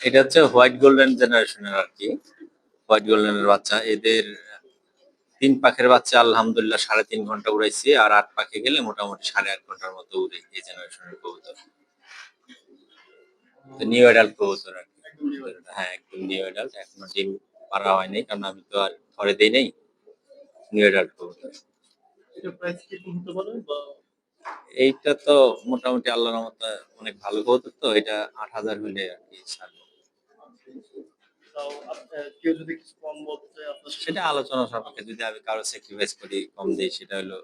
এটা হচ্ছে white golden জেনারেশনের আর কি। হোয়াইট গোল্ডেনের বাচ্চা। এদের তিন পাখের বাচ্চা আলহামদুলিল্লাহ সাড়ে তিন ঘণ্টা উড়াইছি আর আট পাখে গেলে মোটামুটি সাড়ে আট ঘণ্টার মতো উড়ে এই জেনারেশনের কবুতর। নিউ অ্যাডাল্ট কবুতর আর হ্যাঁ একদম নিউ অ্যাডাল্ট এখনও ডিম পারা হয়নি কারণ আমি তো আর ঘরে দেই নাই। নিউ অ্যাডাল্ট কবুতর। এইটা তো মোটামুটি আল্লাহর মতো অনেক ভালো কবুতর তো এটা আট হাজার হইলে আর কি ছাড়বো। সেটা আলোচনা সাপেক্ষে যদি আমি কারও স্যাক্রিফাইস করি কম দিই সেটা হলো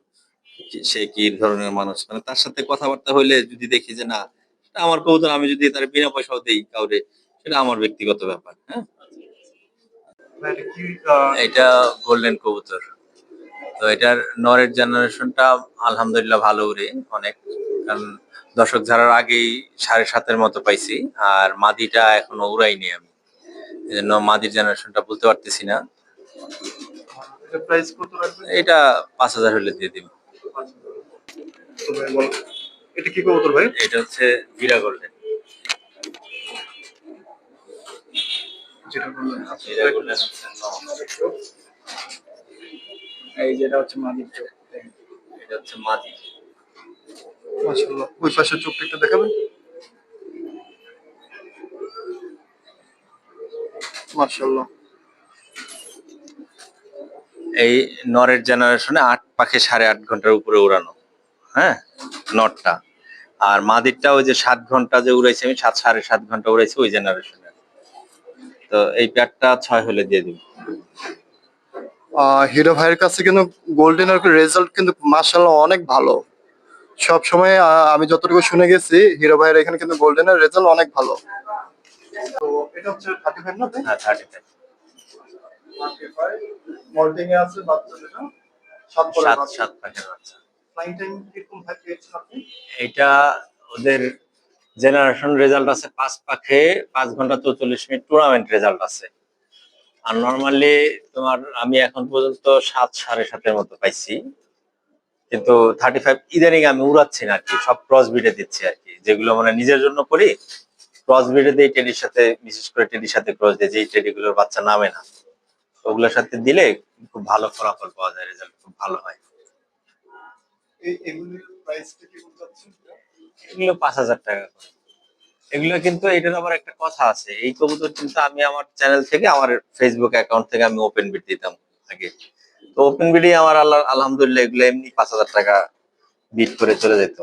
সে কি ধরনের মানুষ? মানে তার সাথে কথাবার্তা হইলে যদি দেখি যে না সেটা আমার কবুতর আমি যদি তার বিনা পয়সাও দেই কাউরে সেটা আমার ব্যক্তিগত ব্যাপার হ্যাঁ? এটা কি আহ, এটা গোল্ডেন কবুতর। তো এটার নরের জেনারেশনটা আলহামদুলিল্লাহ ভালো উড়ে অনেক। কারণ দর্শক ঝাড়ার আগেই সাড়ে সাতের মতো পাইছি আর মাদিটা এখনও উড়াইনি আমি। এই জন্য মাদির জেনারেশনটা বলতে পারতেছি না। এটা পাঁচ হাজার হলে দিয়ে দিব। এটা কি কবুতর ভাই? এটা হচ্ছে জিরা গোল্ডেন। জিরা গোল্ডেন। এই যেটা হচ্ছে মাদির চোখ এটা হচ্ছে মাদি। মাশাআল্লাহ। ওই পাশের চোখটা একটু দেখাবেন? মাশাআল্লাহ। এই নরের জেনারেশনে আট পাখে সাড়ে আট ঘণ্টার উপরে উড়ানো হ্যাঁ? নটটা। আর মাদিরটা ওই যে সাত ঘণ্টা যে উড়াইছে আমি সাত সাড়ে সাত ঘণ্টা উড়াইছি ওই জেনারেশনে। তো এই প্যাডটা ছয় হলে দিয়ে দিব। আহ, হিরো ভাইয়ের কাছে কিন্তু গোল্ডেন আর রেজাল্ট কিন্তু মাশাআল্লাহ অনেক ভালো। সব সময় আমি যতটুকু শুনে গেছি হিরো ভাইয়ের এখানে কিন্তু গোল্ডেন এর রেজাল্ট অনেক ভালো। তো এটা হচ্ছে 35 না হ্যাঁ থার্টি ফাইভ মল্টিং এ আছে বাচ্চা যেটা সাত সাত বাচ্চা বাচ্চা। ফ্লাইং টাইম কীরকম ভাই পেয়েছেন ওদের জেনারেশন রেজাল্ট আছে পাঁচ পাখে পাঁচ ঘণ্টা চৌচল্লিশ মিনিট টুর্নামেন্ট রেজাল্ট আছে। আর নর্মালি তোমার আমি এখন পর্যন্ত সাত সাড়ে সাতের মতো পাইছি। কিন্তু থার্টি ফাইভ ইদানিং আমি উড়াচ্ছি না আর কি সব ক্রস বিটে দিচ্ছি আর কি যেগুলো মানে নিজের জন্য করি ক্রস বিটে দিয়ে টেডির সাথে বিশেষ করে টেডির সাথে ক্রস দিয়ে যেই টেডিগুলোর বাচ্চা নামে না। ওগুলোর সাথে দিলে খুব ভালো ফলাফল পাওয়া যায় রেজাল্ট খুব ভালো হয়। এগুলো পাঁচ হাজার টাকা করে। এগুলো কিন্তু এটার আবার একটা কথা আছে। এই কবুতর কিন্তু আমি আমার চ্যানেল থেকে আমার ফেসবুক অ্যাকাউন্ট থেকে আমি ওপেন বিট দিতাম আগে। তো ওপেন বিডে আমার আল্লাহ আলহামদুলিল্লাহ এগুলো এমনি পাঁচ হাজার টাকা বিট করে চলে যেত।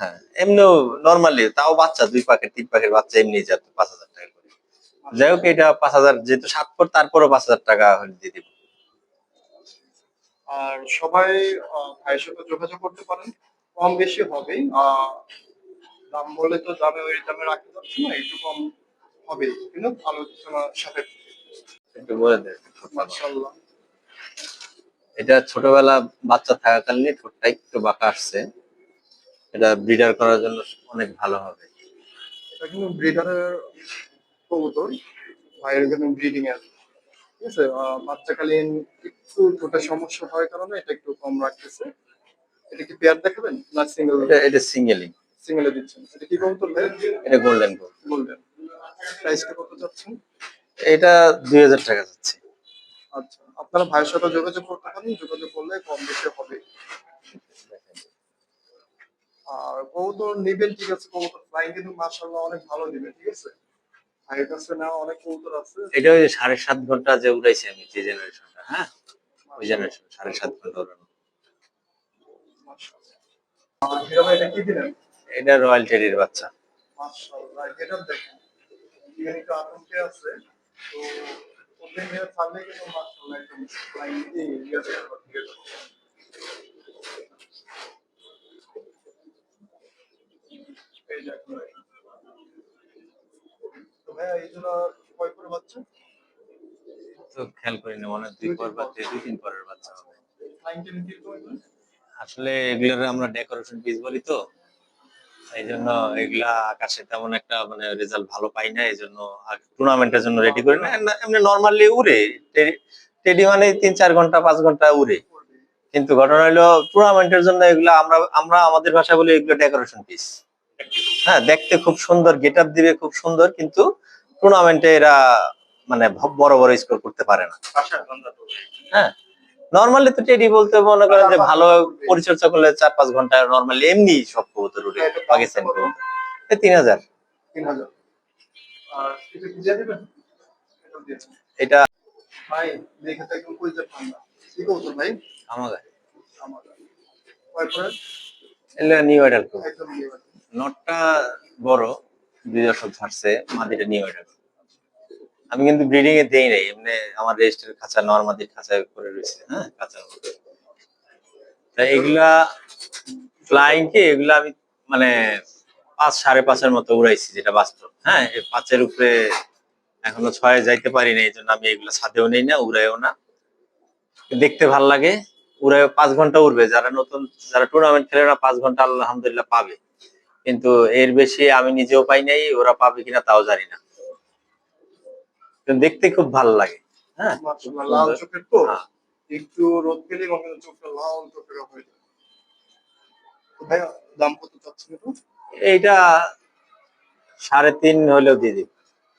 হ্যাঁ এমনিও নর্মালি তাও বাচ্চা দুই পাখের তিন পাখের বাচ্চা এমনি যেত পাঁচ হাজার টাকা করে। যাই হোক এটা পাঁচ হাজার যেহেতু সাত পর তারপরও পাঁচ হাজার টাকা দিয়ে দিব। আর সবাই ভাইয়ের সাথে যোগাযোগ করতে পারেন। কম বেশি হবে আহ, দাম বলে তো দামে ওই দামে রাখতে পারছি না একটু কম হবে কিন্তু আলোচনা সাপেক্ষে একটু বলে দেন মাশাআল্লাহ এটা ছোটবেলা বাচ্চা থাকাকালীন ঠোঁটটা একটু বাঁকা আসছে। এটা ব্রিডার করার জন্য অনেক ভালো হবে। এটা কিন্তু ব্রিডারের কবুতর ভাইয়ের কিন্তু ব্রিডিং এর। ঠিক আছে বাচ্চাকালীন একটু ছোটের সমস্যা হওয়ার কারণে এটা একটু কম রাখতেছে। এটা কি পেয়ার দেখাবেন না সিঙ্গেল এটা এটা সিঙ্গেলিং সিঙ্গেলে দিচ্ছেন। এটা কি কবুতর ভাই? এটা গোল্ডেন গোল্ড বলবেন প্রাইসটা কত যাচ্ছেন এটা দুই হাজার টাকা যাচ্ছে আচ্ছা আপনারা ভাইয়ের সাথে যোগাযোগ করতে পারেন যোগাযোগ করলে কম বেশি হবে। আর কবুতর নিবেন ঠিক আছে কবুতর ফ্লাইং কিন্তু মাশাআল্লাহ অনেক ভালো দিবেন ঠিক আছে? ভাইয়ের কাছে না অনেক কবুতর আছে। এটা ওই সাড়ে সাত ঘণ্টা যে উড়াইছি আমি যে জেনারেশনটা হ্যাঁ? ওই জেনারেশন সাড়ে সাত ঘণ্টা উড়ানো। এটা কি দিলেন? এটা রয়্যাল টেরির বাচ্চা। মাশাআল্লাহ এটা দেখেন। এখানে একটু আতঙ্কে আছে। তো ওদের নিয়ে কিন্তু মাশাআল্লাহ একদম দিয়ে দিয়ে খেয়াল করি না মনে দুই পর বা দুই তিন পরের বাচ্চা হবে? আসলে এগুলোর আমরা ডেকোরেশন পিস বলি তো এই জন্য এগুলা আকাশে তেমন একটা মানে রেজাল্ট ভালো পাই না এই জন্য টুর্নামেন্টের জন্য রেডি করি না। এমনি- নর্মালি উড়ে টেডি- মানে তিন চার ঘণ্টা পাঁচ ঘণ্টা উড়ে। কিন্তু ঘটনা হলো টুর্নামেন্টের জন্য এগুলো আমরা আমরা আমাদের ভাষায় বলি এগুলো ডেকোরেশন পিস হ্যাঁ দেখতে খুব সুন্দর গেট আপ দিবে খুব সুন্দর কিন্তু টুর্নামেন্টে এরা মানে বড় বড় স্কোর করতে পারে না। হ্যাঁ। নর্মালি তো টেডি বলতে মনে করেন যে ভালো পরিচর্যা করলে চার পাঁচ ঘণ্টা নর্মালি এমনি সব কবুতর উঠে পাকিস্তানি কবুতর। তিন হাজার। এটা ভাই দেখে তো একদম কইতে কি কবুতর ভাই? New idol. নটটা বড় দুই দশক ছাড়ছে মাদিটা নিউ আইডাল আমি কিন্তু ব্রিডিং এ দেই নাই, এমনি আমার রেজিস্টার খাঁচা নর্মাদির খাঁচা করে রয়েছে হ্যাঁ খাঁচা তা এগুলা ফ্লাইং কি, এগুলা আমি মানে পাঁচ, সাড়ে পাঁচের মতো উড়াইছি যেটা বাস্তব হ্যাঁ পাঁচের উপরে এখনও ছয় যাইতে পারি না এই জন্য আমি এগুলো ছাদেও নেই না, উড়াইও না। দেখতে ভালো লাগে উড়াই পাঁচ ঘণ্টা উড়বে, যারা নতুন, যারা টুর্নামেন্ট খেলে ওরা পাঁচ ঘণ্টা আলহামদুলিল্লাহ পাবে। কিন্তু এর বেশি আমি নিজেও পাই নাই, ওরা পাবে কিনা তাও জানি না। দেখতে খুব ভালো লাগে হ্যাঁ? মাশাআল্লাহ, লাল চোখের তো হ্যাঁ। একটু রোদ পেলে মনে চোখটা লাল চোখের হয়ে যায় ভাই দাম কত চাচ্ছেন এটা এইটা সাড়ে তিন হলেও দিয়ে দিই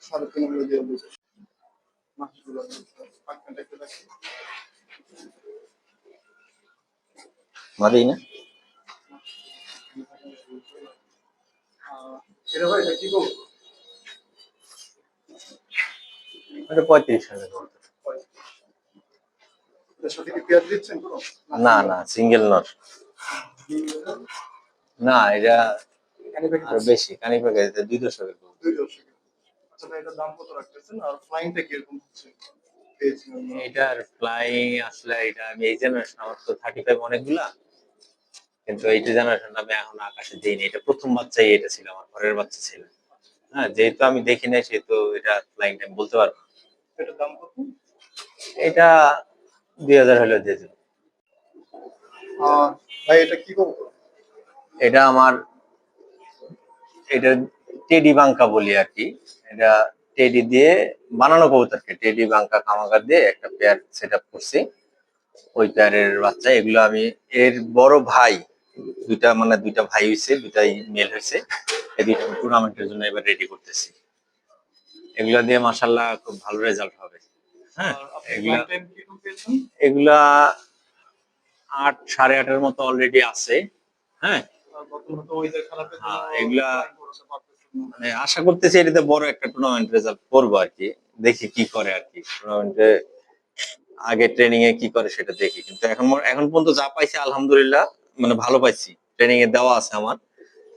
সাড়ে তিন হলে দিয়ে দেবো। মাদি না আহ, এটা ভাই কি করব? পঁয়ত্রিশ হাজার না না সিঙ্গেল নট। না এটা বেশি কানি প্যাকেজ দুই দশকের দশকে আচ্ছা এটার আমরা। এটার ফ্লাইং আসলে এটা আমি এই জেনারেশন আমার তো থার্টি ফাইভ অনেকগুলা। কিন্তু এইটা জেনারেশন আমি এখন আকাশে দিইনি। এটা প্রথম বাচ্চাই এটা ছিল আমার ঘরের বাচ্চা ছিল। হ্যাঁ যেহেতু আমি দেখি নাই সেহেতু এটা ফ্লাইং টাইম বলতে পারব না। এটার দাম কত? এটা দুই হাজার হলেও দিয়ে দেবো। ভাই এটা কি করব? এটা আমার এটা টেডি বাঙ্কা বলি আর কি। এটা টেডি দিয়ে বানানো কবুতরকে টেডি বাঙ্কা কামাকার দিয়ে একটা পেয়ার সেট আপ করছি। ওই পেয়ারের বাচ্চা এগুলো আমি এর বড় ভাই দুইটা মানে দুইটা ভাই হয়েছে দুইটাই মেল হয়েছে এই দুইটা টুর্নামেন্টের জন্য এবার রেডি করতেছি। এগুলা দিয়ে মাসাল্লাহ খুব ভালো রেজাল্ট হবে। হ্যাঁ এগুলা আট সাড়ে আটের মতো অলরেডি আছে। হ্যাঁ। হ্যাঁ, এগুলা-। মানে আশা করতেছি এটাতে বড় একটা টুর্নামেন্ট রেজাল্ট করব আর কি। দেখি কি করে আর কি। টুর্নামেন্টে আগে ট্রেনিং এ কি করে সেটা দেখি। কিন্তু এখন এখন পর্যন্ত যা পাইছি আলহামদুলিল্লাহ মানে ভালো পাইছি। ট্রেনিং এ দেওয়া আছে আমার।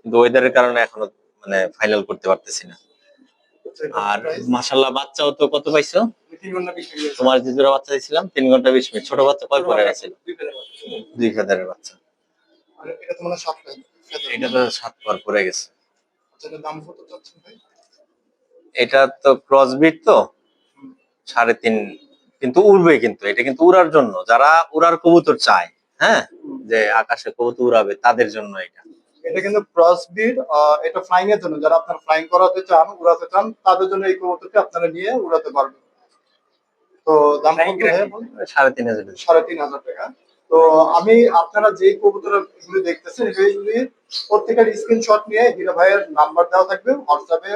কিন্তু ওয়েদারের কারণে এখনও মানে ফাইনাল করতে পারতেছি না। আর মাসাল্লাহ বাচ্চাও তো কত পাইছো? তোমার যে জোড়া বাচ্চা দিয়েছিলাম তিন ঘণ্টা বিশ মিনিট। ছোট বাচ্চা কয় পরে আছে? দুই বাচ্চা। হাজারের বাচ্চা। এটা তো মানে সাত। এটা তো পর পরে গেছে। আচ্ছা এটা তো ক্রসবিট তো? সাড়ে তিন কিন্তু উড়বে কিন্তু এটা কিন্তু উড়ার জন্য। যারা উড়ার কবুতর চায় হ্যাঁ? যে আকাশে কবুতর উড়াবে তাদের জন্য এটা। এটা কিন্তু ক্রস বিড এটা ফ্লাইং এর জন্য। যারা আপনারা ফ্লাইং করাতে চান উড়াতে চান তাদের জন্য এই কবুতরটি আপনারা নিয়ে উড়াতে পারবেন। তো দাম? সাড়ে তিন হাজার সাড়ে তিন হাজার টাকা। তো আমি আপনারা যেই কবুতরের গুলি দেখতেছেন সেইগুলির প্রত্যেকের স্ক্রিনশট নিয়ে হিরো ভাইয়ের নাম্বার দেওয়া থাকবে হোয়াটসঅ্যাপে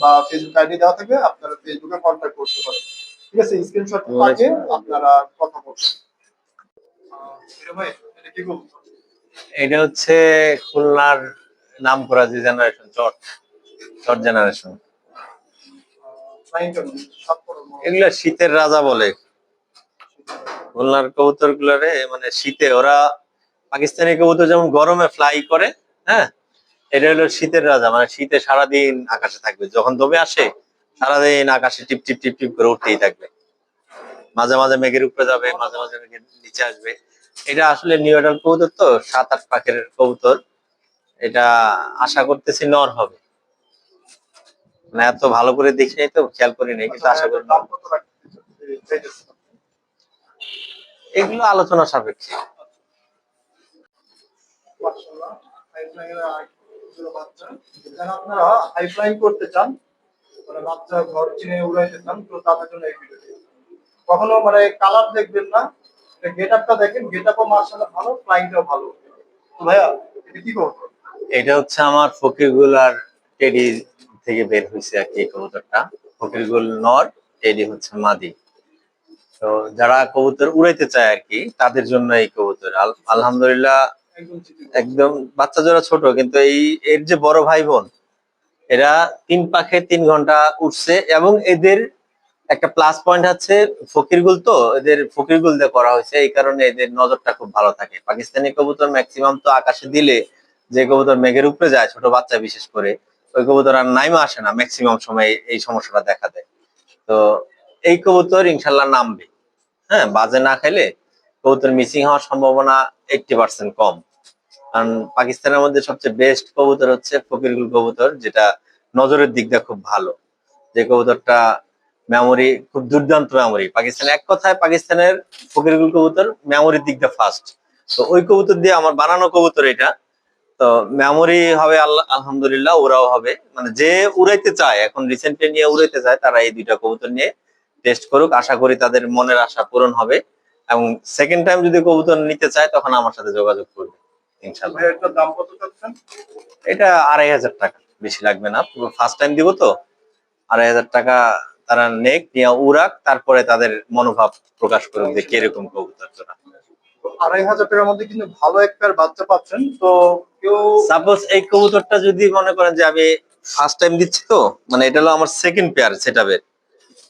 বা ফেসবুক আইডি দেওয়া থাকবে আপনারা ফেসবুকে কন্ট্যাক্ট করতে পারেন। ঠিক আছে? স্ক্রিনশট পাঠিয়ে আপনারা কথা বলবেন। হিরো ভাই এটা কি কবুতর? এটা হচ্ছে খুলনার নাম করা যে জেনারেশন চট চট জেনারেশন। এগুলা শীতের রাজা বলে। খুলনার কবুতর গুলারে মানে শীতে ওরা পাকিস্তানি কবুতর যেমন গরমে ফ্লাই করে হ্যাঁ? এটা হলো শীতের রাজা মানে শীতে সারাদিন আকাশে থাকবে। যখন দমে আসে, সারাদিন আকাশে টিপ টিপ টিপ টিপ করে উঠতেই থাকবে। মাঝে মাঝে মেঘের উপরে যাবে, মাঝে মাঝে মেঘের নিচে আসবে। এটা আসলে নিউ এডাল কবুতর তো, সাত, আট পাখের কবুতর। এটা আশা করতেছি নর হবে। মানে এত ভালো করে দেখি নাই তো, খেয়াল করি নাই, কিন্তু আশা করি? এগুলো আলোচনা সাপেক্ষে। হাই ফ্লাইং করতে চান মানে বাচ্চা ঘর চিনে চান তো তাদের জন্য কখনো মানে কালার দেখবেন না গেট দেখেন গেট আপও ভালো ফ্লাইংটাও ভালো। তো ভাইয়া এটা কি করব এটা হচ্ছে আমার ফকিরগুলার টেডি থেকে বের হয়েছে আর কি কবুতরটা। ফকিরগুল নর এডি হচ্ছে মাদি। তো যারা কবুতর উড়াইতে চায় আর কি তাদের জন্য এই কবুতর। আলহামদুলিল্লাহ একদম বাচ্চা জোড়া ছোট কিন্তু এই এর যে বড় ভাই বোন এরা তিন পাখে তিন ঘণ্টা উঠছে এবং এদের একটা প্লাস পয়েন্ট আছে ফকিরগুল তো, এদের ফকিরগুল দিয়ে করা হয়েছে, এই কারণে এদের নজরটা খুব ভালো থাকে। পাকিস্তানি কবুতর ম্যাক্সিমাম তো আকাশে দিলে যে কবুতর মেঘের উপরে যায়, ছোট বাচ্চা বিশেষ করে, ওই কবুতর আর নাইমা আসে না ম্যাক্সিমাম সময় এই সমস্যাটা দেখা দেয়। তো এই কবুতর ইনশাল্লাহ নামবে। হ্যাঁ বাজে না খাইলে কবুতর মিসিং হওয়ার সম্ভাবনা এইটটি পার্সেন্ট কম। কারণ পাকিস্তানের মধ্যে সবচেয়ে বেস্ট কবুতর হচ্ছে ফকিরগুল কবুতর, যেটা নজরের দিক দিয়ে খুব ভালো। যে কবুতরটা মেমোরি খুব দুর্দান্ত মেমোরি পাকিস্তান এক কথায় পাকিস্তানের ফকিরগুল কবুতর মেমোরির দিকটা ফার্স্ট তো ওই কবুতর দিয়ে আমার বানানো কবুতর এটা। তো মেমোরি হবে আল্লাহ আলহামদুলিল্লাহ ওরাও হবে। মানে যে উড়াইতে চায় এখন রিসেন্টলি নিয়ে উড়াইতে চায় তারা এই দুইটা কবুতর নিয়ে টেস্ট করুক। আশা করি তাদের মনের আশা পূরণ হবে। এবং সেকেন্ড টাইম যদি কবুতর নিতে চায় তখন আমার সাথে যোগাযোগ করবে ইনশাল্লাহ দাম কত এটা আড়াই হাজার টাকা। বেশি লাগবে না। পুরো ফার্স্ট টাইম দিব তো আড়াই হাজার টাকা তারা নেক নিয়ে উড়াক তারপরে তাদের মনোভাব প্রকাশ করুক যে কীরকম কবুতর তোরা। আড়াই হাজার টাকার মধ্যে কিন্তু ভালো এক বাচ্চা পাচ্ছেন তো কেউ সাপোজ এই কবুতরটা যদি মনে করেন যে আমি ফার্স্ট টাইম দিচ্ছি তো মানে এটা হলো আমার সেকেন্ড পেয়ার সেটআপের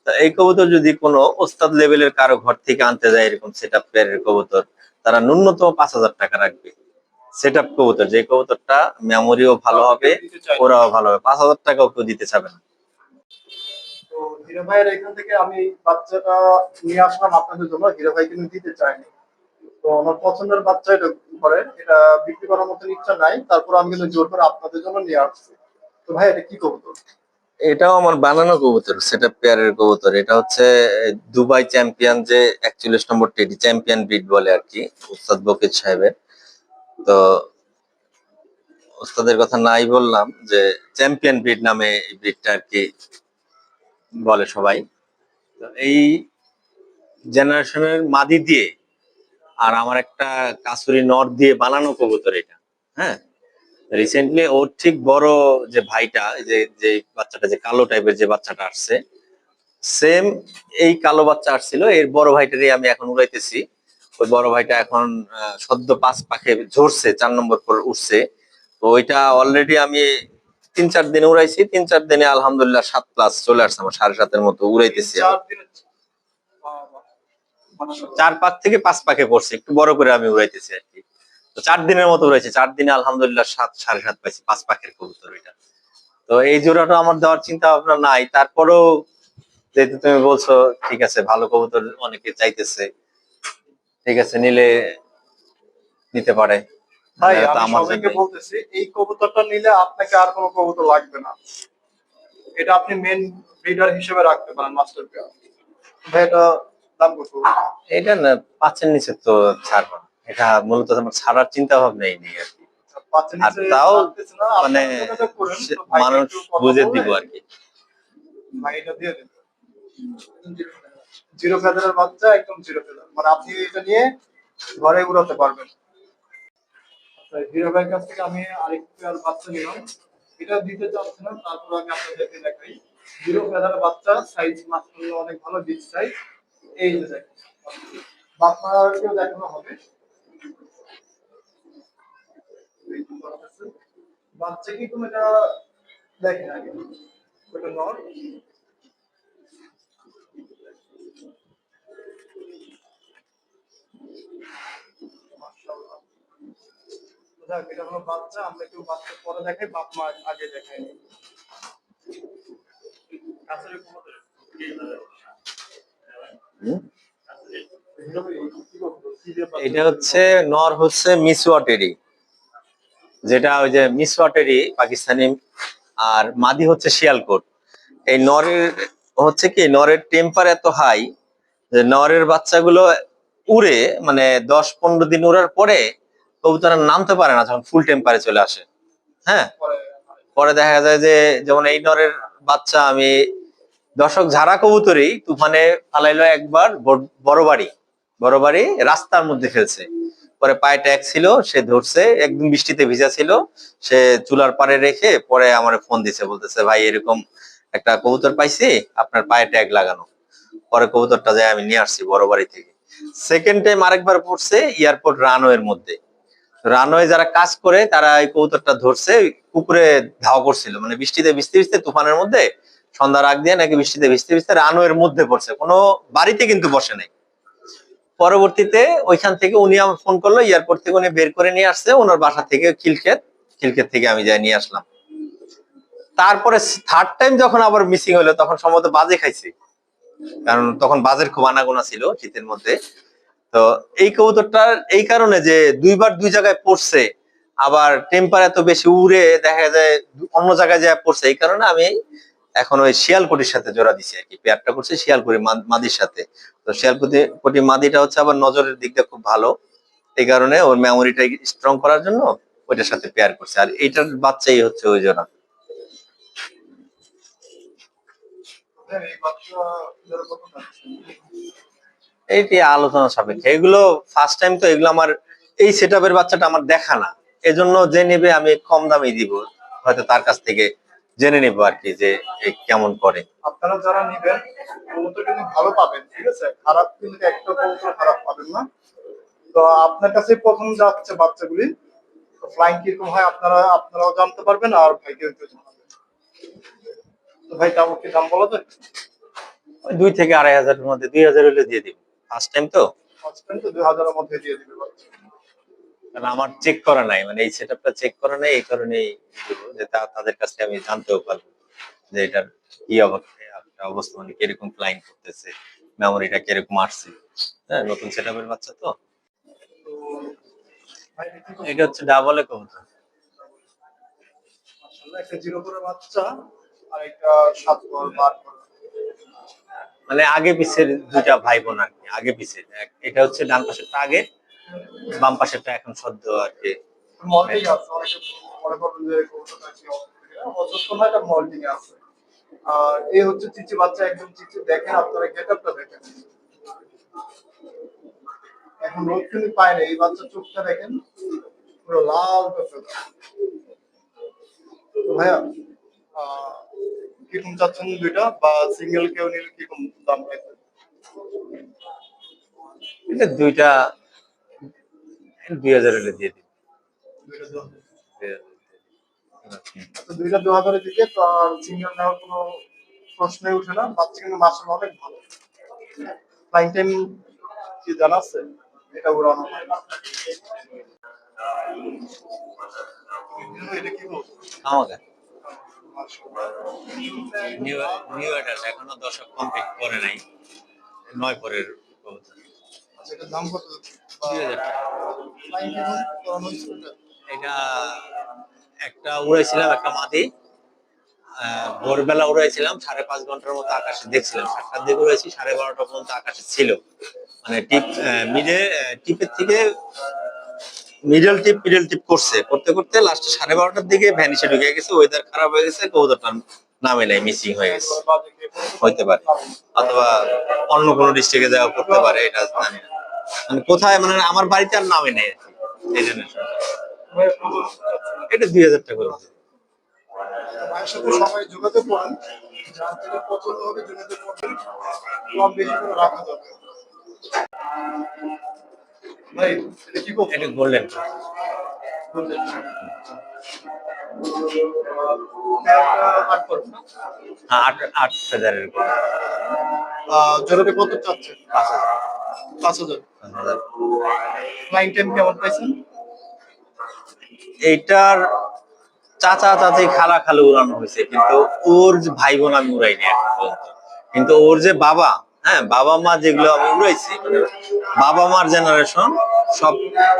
এই কবুতর যদি কোনো ওস্তাদ লেভেলের কারও ঘর থেকে আনতে যায় এরকম সেটআপ পেয়ারের কবুতর তারা ন্যূনতম পাঁচ হাজার টাকা রাখবে। সেটআপ কবুতর যে কবুতরটা মেমোরিও ভালো হবে ওরাও ভালো হবে। পাঁচ হাজার টাকাও কেউ দিতে চাবে না। হিরো ভাইয়ের এখান থেকে আমি বাচ্চাটা নিয়ে আসলাম আপনাদের জন্য। হিরো ভাই কিন্তু দিতে চাইনি। তো আমার পছন্দের বাচ্চা এটা ঘরে। এটা বিক্রি করার মতন ইচ্ছা নাই। তারপর আমি কিন্তু জোর করে আপনাদের জন্য নিয়ে আসছি। তো ভাই, এটা কি করব এটাও আমার বানানো কবুতর সেটা পেয়ারের কবুতর। এটা হচ্ছে দুবাই চ্যাম্পিয়ন যে একচল্লিশ নম্বর টেডি চ্যাম্পিয়ন ব্রিড বলে আর কি উস্তাদ বকির সাহেবের। তো ওস্তাদের কথা নাই বললাম যে চ্যাম্পিয়ন ব্রিড নামে এই ব্রিডটা আর কি বলে সবাই। এই জেনারেশনের মাদি দিয়ে আর আমার একটা কাসুরি নর দিয়ে বানানো কবুতর এটা হ্যাঁ? রিসেন্টলি ওর ঠিক বড় যে ভাইটা যে যে বাচ্চাটা, যে কালো টাইপের যে বাচ্চাটা আসছে সেম এই কালো বাচ্চা আসছিল, এর বড় ভাইটারই আমি এখন উড়াইতেছি। ওই বড় ভাইটা এখন সদ্য পাঁচ পাখে ঝরছে, চার নম্বর পর উঠছে। তো ওইটা অলরেডি আমি তিন চার দিনে উড়াইছি তিন চার দিনে আলহামদুলিল্লাহ সাত প্লাস চলে আসছে আমার সাড়ে সাতের মতো উড়াইতেছি চার পাক থেকে পাঁচ পাকে পড়ছে, একটু বড় করে আমি উড়াইতেছি আর কি। তো চার দিনের মতো উড়াইছি, চার দিনে আলহামদুলিল্লাহ সাত, সাড়ে সাত পাইছি, পাঁচ পাখের কবুতর এটা। তো এই জোড়াটা আমার দেওয়ার চিন্তা ভাবনা নাই, তারপরেও যেহেতু তুমি বলছো, ঠিক আছে, ভালো কবুতর অনেকে চাইতেছে, ঠিক আছে, নিলে নিতে পারে। ভাই হ্যাঁ, আমি সবাইকে বলতেছি এই কবুতরটা নিলে আপনাকে আর কোনো কবুতর লাগবে না। এটা আপনি মেন ব্রিডার হিসেবে রাখতে পারেন মাস্টার পেয়ার ভাই এটা দাম কত? এটা না পাঁচের নিচে তো ছাড়বো না। এটা মূলত আমার ছাড়ার চিন্তা ভাবনাই নেই আর কি। আর তাও মানে মানুষ বুঝে দিব আর কি। ভাই এটা দিয়ে দেন। জিরো ফেদারের বাচ্চা একদম জিরো ফেদার মানে আপনি এটা নিয়ে ঘরে উড়াতে পারবেন। হিরো ভাইয়ের কাছ থেকে আমি আরেকটু আর বাচ্চা নিলাম। এটা দিতে চাচ্ছি না তারপর আমি আপনাদেরকে দেখাই। জিরো ফেদারের বাচ্চা সাইজ মাত্র অনেক ভালো বিগ সাইজ এই যে দেখেন হবে। বাচ্চা কি তুমি এটা দেখেন আগে? ওটা নর মাশাআল্লাহ। যাক, এটা হলো বাচ্চা আমরা একটু বাচ্চা পরে দেখাই বাপ মা আগে দেখাই কাছের ক্ষমতা হুম? কি করব? কি দিয়ে বাচ্চা? এটা হচ্ছে নর হচ্ছে মিসওয়াটেরি যেটা ওই যে মিসওয়াটেরি পাকিস্তানি আর মাদি হচ্ছে শিয়ালকোট এই নরের হচ্ছে কি নরের টেম্পার এত হাই যে নরের বাচ্চাগুলো উড়ে মানে দশ পনেরো দিন উড়ার পরে কবুতর নামতে পারে না যখন ফুল টেম্পারে চলে আসে। হ্যাঁ? পরে পরে দেখা যায় যে যেমন এই নরের বাচ্চা আমি দর্শক ঝাড়া কবুতরই তুফানে ফালাইলো একবার বড়- বড় বাড়ি। বড় রাস্তার মধ্যে ফেলছে পরে পায়ে ট্যাগ ছিল সে ধরছে একদম বৃষ্টিতে ভিজা ছিল। সে চুলার পাড়ে রেখে পরে আমার ফোন দিছে বলতেছে ভাই এরকম একটা কবুতর পাইছি আপনার পায়ে ট্যাগ লাগানো। পরে কবুতরটা যায় আমি নিয়ে আসছি বড় বাড়ি থেকে। সেকেন্ড টাইম আরেকবার পড়ছে এয়ারপোর্ট রানওয়ের মধ্যে। রানওয়ে যারা কাজ করে, তারা এই কবুতরটা ধরছে, পুকুরে ধাওয়া করছিল। মানে বৃষ্টিতে ভিজতে ভিজতে, তুফানের মধ্যে সন্ধ্যার আগ দিয়ে নাকি বৃষ্টিতে ভিজতে ভিজতে রানওয়ের মধ্যে পড়ছে। কোনো বাড়িতে কিন্তু বসে নাই। পরবর্তীতে ওইখান থেকে উনি আমার ফোন করল, এয়ারপোর্ট থেকে উনি বের করে নিয়ে আসছে, ওনার বাসা থেকে খিলক্ষেত খিলক্ষেত থেকে আমি যাই নিয়ে আসলাম। তারপরে থার্ড টাইম যখন আবার মিসিং হলো, তখন সম্ভবত বাজে খাইছি। কারণ তখন বাজের খুব আনাগোনা ছিল শীতের মধ্যে। তো এই কবুতরটার এই কারণে যে দুইবার দুই জায়গায় পড়ছে, আবার টেম্পার এত বেশি উড়ে দেখা যায় অন্য জায়গায় যায় পড়ছে, এই কারণে আমি এখন ওই শিয়ালকুটির সাথে জোড়া দিছি আর কি। পেয়ারটা করছে শিয়ালকুটি মাদির সাথে। তো শিয়ালকুটি, কোটি মাদিটা হচ্ছে আবার নজরের দিক দিয়ে খুব ভালো। এই কারণে ওর মেমোরিটা স্ট্রং করার জন্য ওইটার সাথে পেয়ার করছে। আর এইটার বাচ্চাই হচ্ছে ওই জোড়া। এই বাচ্চা? এইটি আলোচনা সাপেক্ষে এগুলো ফার্স্ট টাইম তো এগুলো আমার এই সেট বাচ্চাটা আমার দেখা না। এজন্য যে নেবে আমি কম দামে দিব হয়তো তার কাছ থেকে জেনে নেব আর কি যে কেমন করে। আপনারা যারা নিবেন কবুতর কিন্তু ভালো পাবেন ঠিক আছে? খারাপ কিন্তু একটা কবুতর খারাপ পাবেন না। তো আপনার কাছে প্রথম যাচ্ছে বাচ্চাগুলি। ফ্লাইং কীরকম হয় আপনারা আপনারাও জানতে পারবেন আর ভাইকে জানাবেন। তো ভাই তাও কি দাম বলা যায় দুই থেকে আড়াই হাজারের মধ্যে দুই হাজার হলে দিয়ে দিব। ফার্স্ট টাইম তো? পাঁচটা তো দুই হাজারের মধ্যে দিয়ে দিবে কারণ আমার চেক করা নাই মানে এই সেট চেক করা নাই এই কারণেই যে তাদের কাছ আমি জানতেও পারব যে এটার কি অবস্থা অবস্থা মানে কীরকম ফ্লাইং করতেছে মেমোরিটা কীরকম আসছে। হ্যাঁ নতুন সেট বাচ্চা তো। এটা হচ্ছে ডাবলে কবুতর। মাশাআল্লাহ, একটা জিরো করে বাচ্চা আর একটা সাত বল বার মানে আগে পিছের দুইটা ভাই বোন আর কি আগে এক- এটা হচ্ছে ডান পাশেরটা আগে বাম পাশেরটা এখন সদ্য আর কি। মল্টিং আছে অনেকে করবেন যে কবুতরটা কি অসুস্থ না এটা মল্টিং আছে। আর বাচ্চা এখন রোদ পায় না এই বাচ্চার চোখটা দেখেন পুরো ভাইয়া আহ, কীরকম চাচ্ছেন দুইটা? বা সিঙ্গেল কেউ নিলে কীরকম দাম এটা দুইটা দুই হাজার হলে দিয়ে দিন দুইটা দিন। আচ্ছা দুইটা দু হাজারের দিকে তো আর সিঙ্গেল নেওয়ার কোনো প্রশ্নই উঠে না। বাচ্চা কিন্তু মাসে অনেক ভালো। ফ্লাইং টাইম কি জানা আছে? এটা উড়ানো হয় আমাকে। নিউ নিউ এখনও দশক কমপ্লিট করে নাই। নয় পরের কবুতর আচ্ছা এটার দাম কত দুই হাজার টাকা। ফ্লাইং টাইম করানো হয়েছিল এটা? একটা উড়াইছিলাম একটা মাদি। ভোরবেলা উড়াইছিলাম সাড়ে পাঁচ ঘণ্টার মতো আকাশে দেখছিলাম। সাতটার দিকে উড়াইছি সাড়ে বারোটা পর্যন্ত আকাশে ছিল। মানে টিপ মিডে টিপের থেকে মিডল টিপ মিডল টিপ করছে। করতে করতে লাস্টে সাড়ে বারোটার দিকে ভ্যানিশে ঢুকে গেছে ওয়েদার খারাপ হয়ে গেছে, কবুতরটা নামে নাই মিসিং হয়ে গেছে। হইতে পারে। অথবা অন্য কোনো ডিস্ট্রিক্টে যাওয়া করতে পারে, এটা জানি না। মানে কোথায় মানে আমার বাড়িতে আর নামে নেই এই চাচ্ছেন? এটা দুই হাজার টাকা করে। যোগাযোগ ভাই কি এটা গোল্ডেন আট হ্যাঁ আট আট ফেদারের কত চাচ্ছেন? পাঁচ হাজার। পাঁচ হাজার। ফ্লাইং টাইম কেমন পাইছেন? এইটার চাচা চাচি খালা খালু উড়ানো হয়েছে কিন্তু ওর যে ভাই বোন আমি উড়াইনি এখন পর্যন্ত। কিন্তু ওর যে বাবা হ্যাঁ বাবা মা যেগুলো আমি উড়াইছি মানে বাবা মার জেনারেশন সব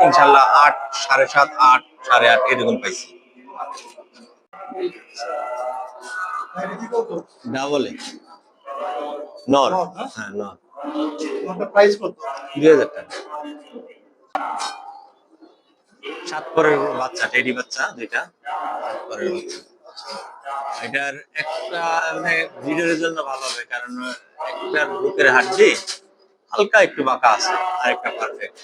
ইনশাল্লাহ আট সাড়ে সাত আট সাড়ে আট এরকম পাইছি। ডাবলে নর। হ্যাঁ? হ্যাঁ নর। প্রাইস কত? দুই হাজার টাকা। সাত পরের বাচ্চা টেডি বাচ্চা দুইটা সাত পরের বাচ্চা। এটার একটা মানে ব্রিডারের জন্য ভালো হবে কারণ একটার বুকের হাড্ডি হালকা একটু বাঁকা আছে আর একটা পারফেক্ট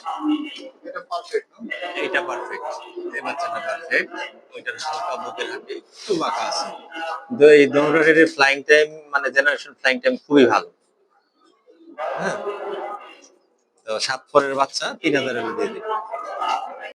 এটা পারফেক্ট এই বাচ্চাটা পারফেক্ট ওইটার হালকা বুকের হাঁটি একটু বাঁকা আছে। কিন্তু এই দোনোটার ফ্লাইং টাইম মানে জেনারেশন ফ্লাইং টাইম খুবই ভালো। হ্যাঁ? তো সাত পরের বাচ্চা তিন হাজারের দিয়ে দিই